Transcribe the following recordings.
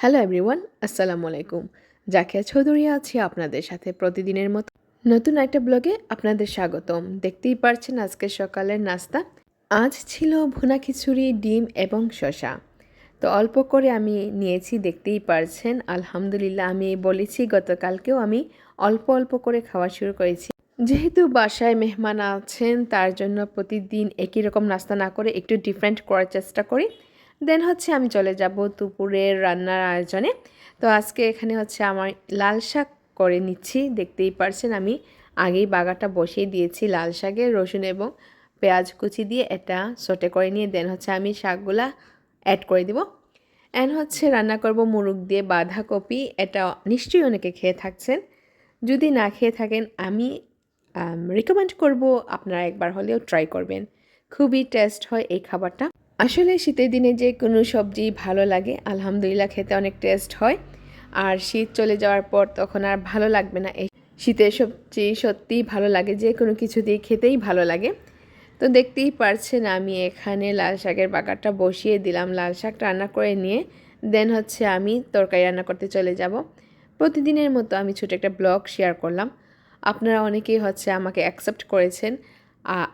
Hello everyone আসসালামু আলাইকুম জাকিয়া চৌধুরী আছি আপনাদের সাথে প্রতিদিনের মতো। নতুন একটা ব্লগে আপনাদের স্বাগতম। দেখতেই পারছেন আজকে সকালের নাস্তা। আজ ছিল ভুনা খিচুড়ি, ডিম এবং শশা তো অল্প করে আমি নিয়েছি, দেখতেই পারছেন। আলহামদুলিল্লাহ, আমি বলেছি, গতকালকেও আমি অল্প অল্প করে খাওয়া শুরু করেছি। যেহেতু বাসায় মেহমান আছেন, তার জন্য প্রতিদিন একই রকম নাস্তা না করে একটু ডিফারেন্ট করার চেষ্টা করি। দেন হচ্ছে আমি চলে যাব দুপুরের রান্নার আয়োজনে। তো আজকে এখানে হচ্ছে আমার লাল শাক করে নিচ্ছি। দেখতেই পারছেন আমি আগেই বাগাটা বসিয়ে দিয়েছি লাল শাকে রসুন এবং পেঁয়াজ কুচি দিয়ে এটা সোটে করে নিয়ে দেন হচ্ছে আমি শাকগুলা অ্যাড করে দিব। অ্যান্ড হচ্ছে রান্না করব মুরগ দিয়ে বাঁধাকপি। এটা নিশ্চয়ই অনেকে খেয়ে থাকছেন। যদি না খেয়ে থাকেন, আমি রিকমেন্ড করব। আপনারা একবার হলেও ট্রাই করবেন। খুবই টেস্ট হয় এই খাবারটা। আসলে শীতের দিনে যে কোনো সবজি ভালো লাগে, আলহামদুলিল্লাহ খেতে অনেক টেস্ট হয়। আর শীত চলে যাওয়ার পর তখন আর ভালো লাগবে না। এই শীতের সবজি সত্যিই ভালো লাগে, যে কোনো কিছু দিয়ে খেতেই ভালো লাগে। তো দেখতেই পারছেন আমি এখানে লাল শাকের বাগারটা বসিয়ে দিলাম। লাল শাক রান্না করে নিয়ে দেন হচ্ছে আমি তরকারি রান্না করতে চলে যাব। প্রতিদিনের মতো আমি ছোটো একটা ব্লগ শেয়ার করলাম। আপনারা অনেকেই হচ্ছে আমাকে অ্যাকসেপ্ট করেছেন।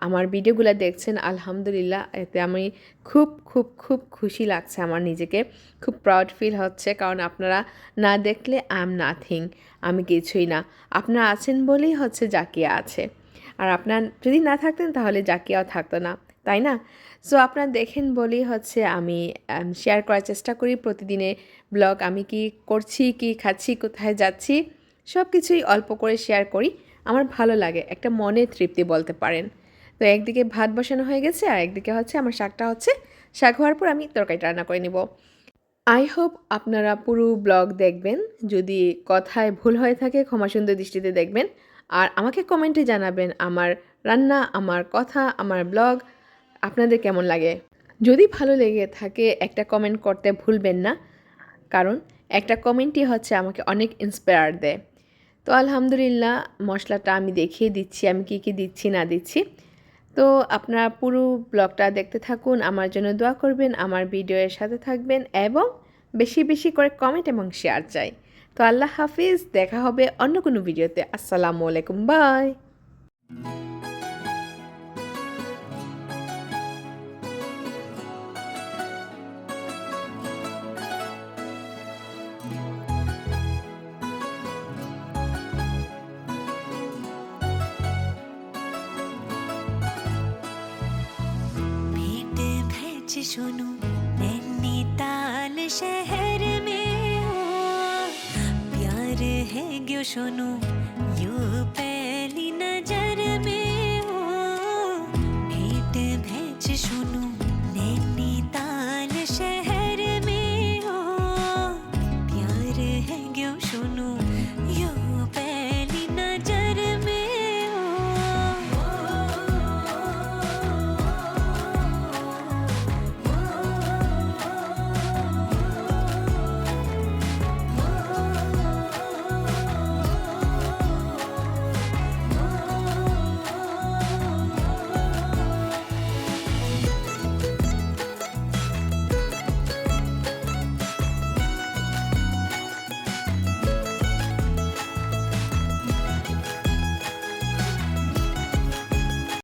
আমার ভিডিওগুলো দেখছেন, আলহামদুলিল্লাহ, এতে আমি খুব খুব খুব খুশি লাগছে আমার নিজেকে। খুব প্রাউড ফিল হচ্ছে, কারণ আপনারা না দেখলে আই এম নাথিং আমি কিছুই না। আপনারা আছেন বলেই হচ্ছে জাকিয়া আছে। আর আপনার যদি না থাকতেন তাহলে জাকিয়াও থাকতো না, তাই না? সো আপনারা দেখেন বলেই হচ্ছে আমি শেয়ার করার চেষ্টা করি প্রতিদিনে ব্লগ আমি কি করছি, কি খাচ্ছি, কোথায় যাচ্ছি সব কিছুই অল্প করে শেয়ার করি। আমার ভালো লাগে, একটা মনে তৃপ্তি বলতে পারেন। তো একদিকে ভাত বসানো হয়ে গেছে আর একদিকে হচ্ছে আমার শাকটা হচ্ছে শাক হওয়ার পর আমি তরকারিটা রান্না করে নেব। আই হোপ আপনারা পুরো ব্লগ দেখবেন, যদি কথায় ভুল হয়ে থাকে ক্ষমা সুন্দর দৃষ্টিতে দেখবেন, আর আমাকে কমেন্টে জানাবেন আমার রান্না, আমার কথা, আমার ব্লগ, আপনাদের কেমন লাগে? যদি ভালো লেগে থাকে একটা কমেন্ট করতে ভুলবেন না, কারণ একটা কমেন্টই হচ্ছে আমাকে অনেক ইন্সপায়ার দেয়। তো আলহামদুলিল্লাহ, মশলাটা আমি দেখিয়ে দিচ্ছি, আমি কি কি দিচ্ছি, না দিচ্ছি। তো আপনারা পুরো ব্লগটা দেখতে থাকুন, আমার জন্য দোয়া করবেন, আমার ভিডিওর সাথে থাকবেন এবং বেশি বেশি করে কমেন্ট এবং শেয়ার চাই। তো আল্লাহ হাফিজ, দেখা হবে অন্য কোনো ভিডিওতে আসসালামু আলাইকুম বাই भैच सुनो नैनीताल शहर में हो प्यार है ग्यो सुनो यू पहली नजर में